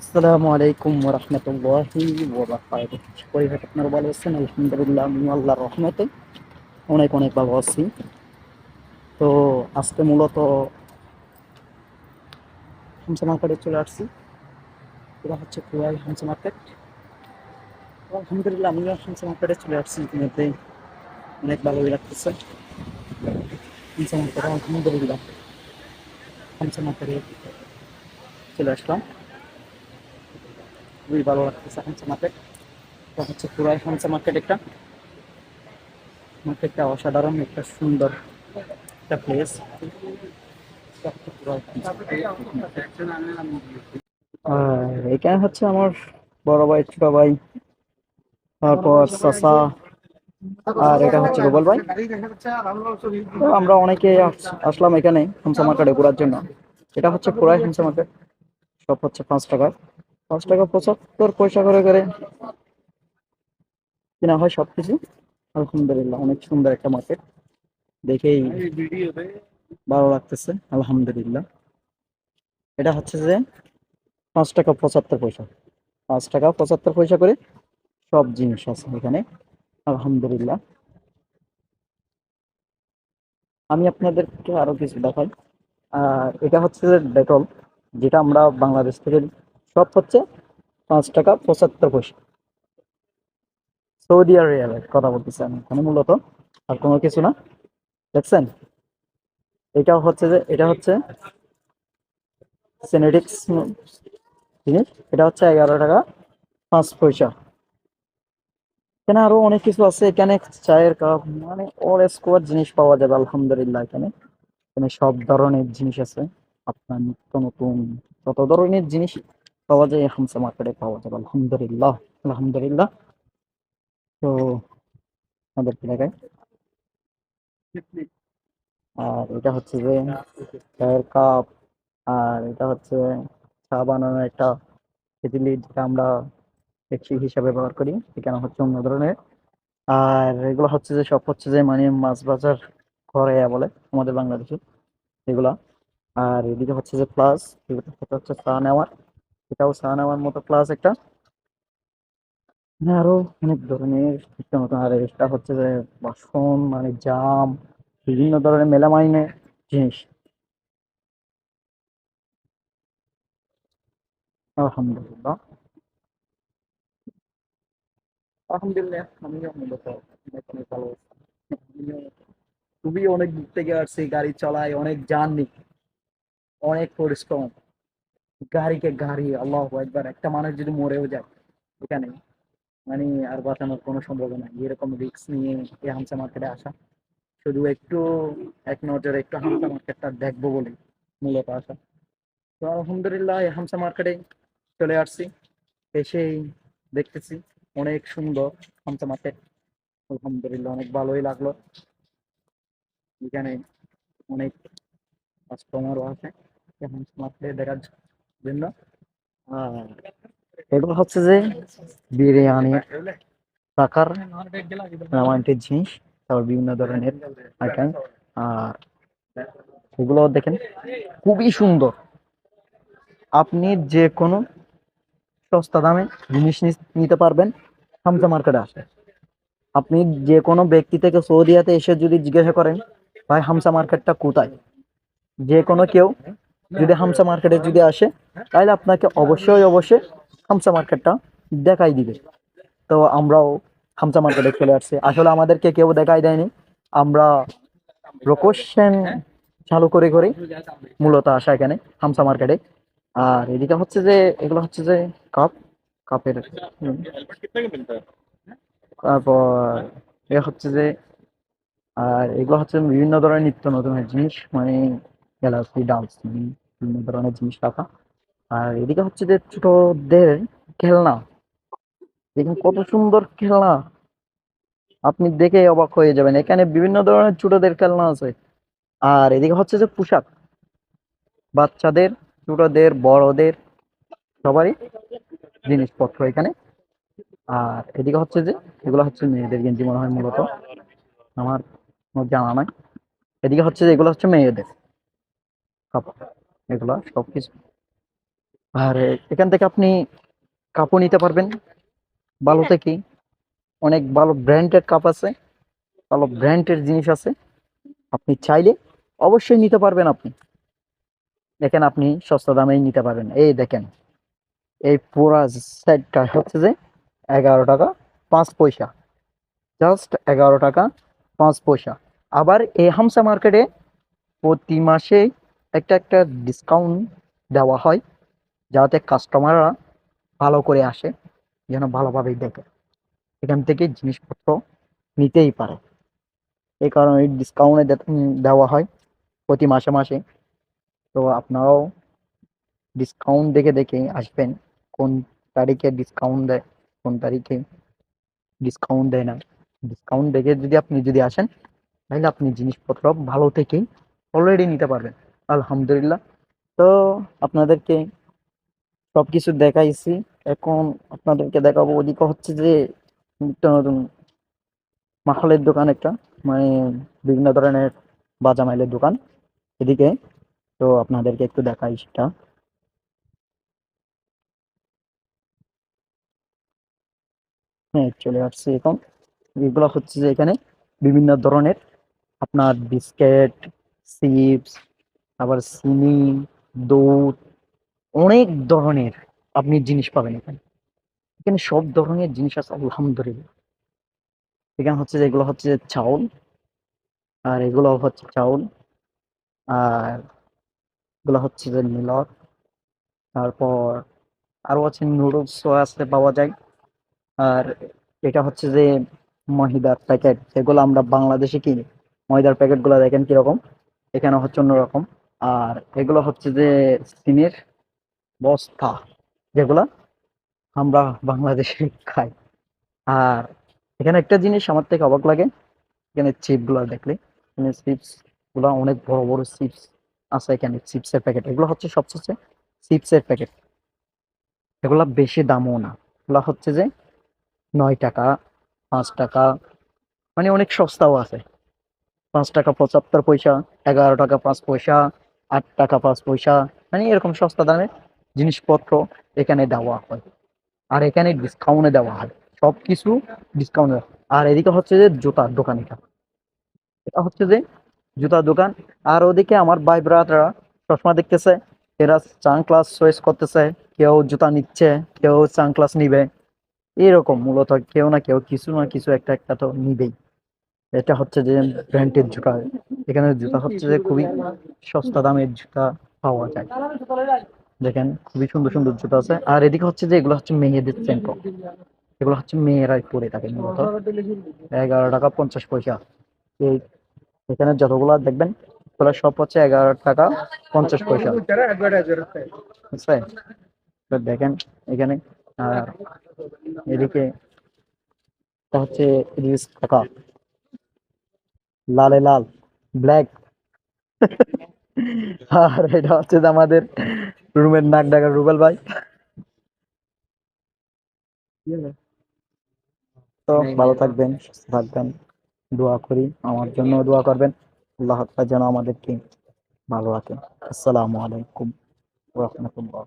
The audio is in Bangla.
আসসালামু আলাইকুম রহমতুল্লাহি ওবারাকাতুহু কই আপনারা ভালো আছেন? আলহামদুলিল্লাহ আমি আল্লাহর রহমতে অনেক অনেক ভালো আছি। তো আজকে মূলত হামসা মার্কেটে চলে আসছি। এটা হচ্ছে কুয়াই হামসা মার্কেট। আলহামদুলিল্লাহ, আমিও হামসা মার্কেটে চলে আসছি। ইতিমধ্যে অনেক ভালোই লাগতেছে। হামসা মার্কেটে আলহামদুলিল্লাহ, হামসা মার্কেটে চলে আসলাম। খুবই ভালো লাগতেছে হামসা মার্কেট এটা হচ্ছে পুরাই হামসা মার্কেট একটা। মার্কেটটা অসাধারণ, একটা সুন্দর একটা প্লেস এখানে হচ্ছে আমার বড় ভাই, ছোট ভাই, তারপর চাচা, আর এটা হচ্ছে রুবল ভাই। তো আমরা অনেকে আস- আসলাম এখানে হামসা মার্কেটে ঘোরার জন্য। এটা হচ্ছে পুরাই হামসা মার্কেট সব হচ্ছে পাঁচ টাকা পাঁচ টাকা পঁচাত্তর পয়সা করে করে কেনা হয় সবকিছু। আলহামদুলিল্লাহ, অনেক সুন্দর একটা মার্কেট দেখেই ভালো লাগতেছে, আলহামদুলিল্লাহ। এটা হচ্ছে যে পাঁচ টাকা পঁচাত্তর পয়সা। পাঁচ টাকা পঁচাত্তর পয়সা করে সব জিনিস আছে এখানে, আলহামদুলিল্লাহ। আমি আপনাদেরকে আরও কিছু দেখাই। আর এটা হচ্ছে যে ডেটল, যেটা আমরা বাংলাদেশ থেকে সব হচ্ছে পাঁচ টাকা পঁচাত্তর পয়সা। সৌদি আরবের কথা বলতেছি আমি এখানে মূলত, আর কোনো কিছু না। দেখছেন? এটা হচ্ছে যে, এটা হচ্ছে সিনেটিক্স জিনিস। এটা হচ্ছে এগারো টাকা পাঁচ পয়সা। এখানে আরও অনেক কিছু আছে। এখানে চায়ের কাপ মানে অল স্কোয়ার জিনিস পাওয়া যাবে, আলহামদুলিল্লাহ এখানে। এখানে সব ধরনের জিনিস আছে। আপনার নিত্য নতুন, যত ধরনের জিনিস পাওয়া যায় হামসা মার্কেটে পাওয়া যাবে, আলহামদুলিল্লাহ আলহামদুলিল্লাহ। তো আমাদেরকে দেখায়? আর এটা হচ্ছে যে চায়ের কাপ আর এটা হচ্ছে চা বানানোর একটা কেটলি যেটা আমরা ডেকচি হিসাবে ব্যবহার করি এখানে হচ্ছে অন্য ধরনের। আর এগুলো হচ্ছে যে, সব হচ্ছে যে মানে মাছ বাজার করে বলে, আমাদের বাংলাদেশে এগুলা। আর এদিকে হচ্ছে যে প্লাস এটা হচ্ছে চা নেওয়ার। এটাও চা নেওয়ার মতো প্লাস একটা। হ্যাঁ আরও অনেক ধরনের আর এটা হচ্ছে যে বাসন মানে জাম, বিভিন্ন ধরনের মেলামাইনে জিনিস। আলহামদুলিল্লাহ। আলহামদুলিল্লাহ, আমিও মূলত অনেক ভালো। খুবই অনেক দূর থেকে আসছি, গাড়ি চালাই অনেক জার্নি অনেক পরিশ্রম। গাড়িকে গাড়ি, আল্লাহ একবার একটা মানুষ যদি মরেও যায় এখানে মানে আর বাঁচানোর কোনো সম্ভাবনা এরকম রিস্ক নিয়ে এই হামসা মার্কেটে আসা। শুধু একটু, এক নজরে একটু হামসা মার্কেটটা দেখব বলে মূলত আসা। তো আলহামদুলিল্লাহ, এই হামসা মার্কেটে চলে আসছি। এসেই দেখতেছি অনেক সুন্দর হামসা মার্কেট আলহামদুলিল্লাহ, অনেক ভালোই লাগল। এখানে অনেক কাস্টমারও আছে। হামসা মার্কেটে দেখার জন্য এগুলো হচ্ছে যে বিরিয়ানি টাকার নামান্টের জিনিস, তারপর বিভিন্ন ধরনের আইটেম আর এগুলো দেখেন, খুবই সুন্দর। আপনি যে কোনো সস্তা দামে জিনিস নিতে পারবেন হামসা মার্কেটে আসে। আপনি যে কোনো ব্যক্তি থেকে সৌদিয়াতে এসে যদি জিজ্ঞাসা করেন, ভাই হামসা মার্কেটটা কোথায়? যে কোনো কেউ যদি হামসা মার্কেটে যদি আসে, তাহলে আপনাকে অবশ্যই অবশ্যই হামসা মার্কেটটা দেখাই দিবে। তো আমরাও হামসা মার্কেটে চলে আসছি। আসলে আমাদেরকে কেউ দেখাই দেয়নি। আমরা প্রকোশন চালু করে করে, মূলত আসা এখানে, হামসা মার্কেটে। আর এদিকে হচ্ছে যে, এগুলো হচ্ছে যে কাপ, কাপের তারপর এ হচ্ছে যে, আর এগুলো হচ্ছে বিভিন্ন ধরনের নিত্য নতুনের জিনিস মানে গ্যালাক্সি ডালসিনি বিভিন্ন ধরনের জিনিস রাখা। আর এদিকে হচ্ছে যে ছোটদের খেলনা, দেখুন কত সুন্দর খেলনা। আপনি দেখে অবাক হয়ে যাবেন, এখানে বিভিন্ন ধরনের ছোটদের খেলনা আছে। আর এদিকে হচ্ছে যে পোশাক, বাচ্চাদের, ছোটদের, বড়দের, সবারই জিনিসপত্র এখানে। আর এদিকে হচ্ছে যে, এগুলো হচ্ছে মেয়েদের গেঞ্জি মনে হয় মূলত, আমার জানা নাই। এদিকে হচ্ছে যে, এগুলো হচ্ছে মেয়েদের। কাপড় এগুলো সবকিছু আর এখান থেকে আপনি কাপও নিতে পারবেন। ভালো থেকে অনেক ভালো ব্র্যান্ডেড কাপ আছে। ভালো ব্র্যান্ডের জিনিস আছে। আপনি চাইলে অবশ্যই নিতে পারবেন আপনি। দেখেন আপনি সস্তা দামেই নিতে পারবেন। এই দেখেন, এই পুরা সেটটা হচ্ছে যে এগারো টাকা পাঁচ পয়সা। জাস্ট এগারো টাকা পাঁচ পয়সা। আবার এই হামসা মার্কেটে প্রতি মাসে একটা একটা ডিসকাউন্ট দেওয়া হয় যাতে কাস্টমাররা ভালো করে আসে, যেন ভালোভাবেই দেখে। এখান থেকে জিনিসপত্র নিতেই পারে। এই কারণে ডিসকাউন্টে দেওয়া হয় প্রতি মাসে মাসে। তো আপনারাও ডিসকাউন্ট দেখে দেখে আসবেন, কোন তারিখে ডিসকাউন্ট দেয়, কোন তারিখে ডিসকাউন্ট দেয় না। ডিসকাউন্ট দেখে যদি আপনি যদি আসেন, তাহলে আপনি জিনিসপত্র ভালো থেকেই অলরেডি নিতে পারবেন। আলহামদুলিল্লাহ। তো আপনাদেরকে সব কিছু দেখাইছি। এখন আপনাদেরকে দেখাবো ওদিকে হচ্ছে যে একটা নতুন মাখালের দোকান একটা মানে বিভিন্ন ধরনের বাজামাইলের দোকান এদিকে। তো আপনাদেরকে একটু দেখাই সেটা। হ্যাঁ চলে আসছে এখন। এগুলো হচ্ছে যে এখানে বিভিন্ন ধরনের আপনার বিস্কিট, চিপস আবার চিনি, দুধ, অনেক ধরনের আপনি জিনিস পাবেন এখানে। এখানে সব ধরনের জিনিস আছে, আলহামদুলিল্লাহ। এখানে হচ্ছে যে এগুলো হচ্ছে চাউল, আর এগুলো হচ্ছে চাউল, আর এগুলো হচ্ছে যে মিলক, তারপর আরও আছে নুডলসও আছে পাওয়া যায়। আর এটা হচ্ছে যে ময়দার প্যাকেট, যেগুলো আমরা বাংলাদেশে কিনি। ময়দার প্যাকেটগুলো দেখেন কীরকম? এখানে হচ্ছে অন্যরকম। আর এগুলো হচ্ছে যে চিনির বস্তা যেগুলা আমরা বাংলাদেশে খাই। আর এখানে একটা জিনিস আমার থেকে অবাক লাগে, এখানে চিপগুলা দেখলে। এখানে চিপসগুলা অনেক বড় বড় চিপস আছে এখানে, চিপসের প্যাকেট। এগুলো হচ্ছে সবচেয়ে চিপসের প্যাকেট। এগুলা বেশি দামও না। এগুলা হচ্ছে যে নয় টাকা, পাঁচ টাকা মানে অনেক সস্তাও আছে। পাঁচ টাকা পঁচাত্তর পয়সা, এগারো টাকা পাঁচ পয়সা আট টাকা, পাঁচ পয়সা মানে এরকম সস্তা দামে জিনিসপত্র এখানে দেওয়া হয়। আর এখানে ডিসকাউন্টে দেওয়া হয়। সব কিছু ডিসকাউন্ট আর এদিকে হচ্ছে যে জুতার দোকান এটা। এটা হচ্ছে যে জুতার দোকান। আর ওদিকে আমার ভাই ব্রাদাররা চশমা দেখতেছে। এরা চাং ক্লাস চয়েস করতেছে। কেউ জুতা নিচ্ছে, কেউ চাং ক্লাস নিবে। এরকম মূলত। কেউ না কেউ কিছু না কিছু একটা একটা তো নিবেই। এটা হচ্ছে যে ব্র্যান্ডের জুতা। এখানে জুতা হচ্ছে যে খুবই সস্তা দামের জুতা পাওয়া যায়। দেখেন, খুবই সুন্দর সুন্দর জুতা আছে। আর এদিকে হচ্ছে যে এগুলো হচ্ছে মেয়েদের সেন্টো এগুলো হচ্ছে মেয়েরাই পরে থাকে মূলত। এগারো টাকা পঞ্চাশ পয়সা। এই এখানে যতগুলো দেখবেন ওগুলো সব হচ্ছে এগারো টাকা পঞ্চাশ পয়সা। দেখেন, এখানে আর এদিকে হচ্ছে টাকা। লালে লাল ব্ল্যাক। আর এটা হচ্ছে যে আমাদের রুমের নাক ডাকা রুবেল ভাই। তো ভালো থাকবেন সুস্থ থাকবেন দোয়া করি আমার জন্য দোয়া করবেন। আল্লাহ যেন আমাদেরকে ভালো রাখেন আসসালামু আলাইকুম রাহমাতুল্লাহ।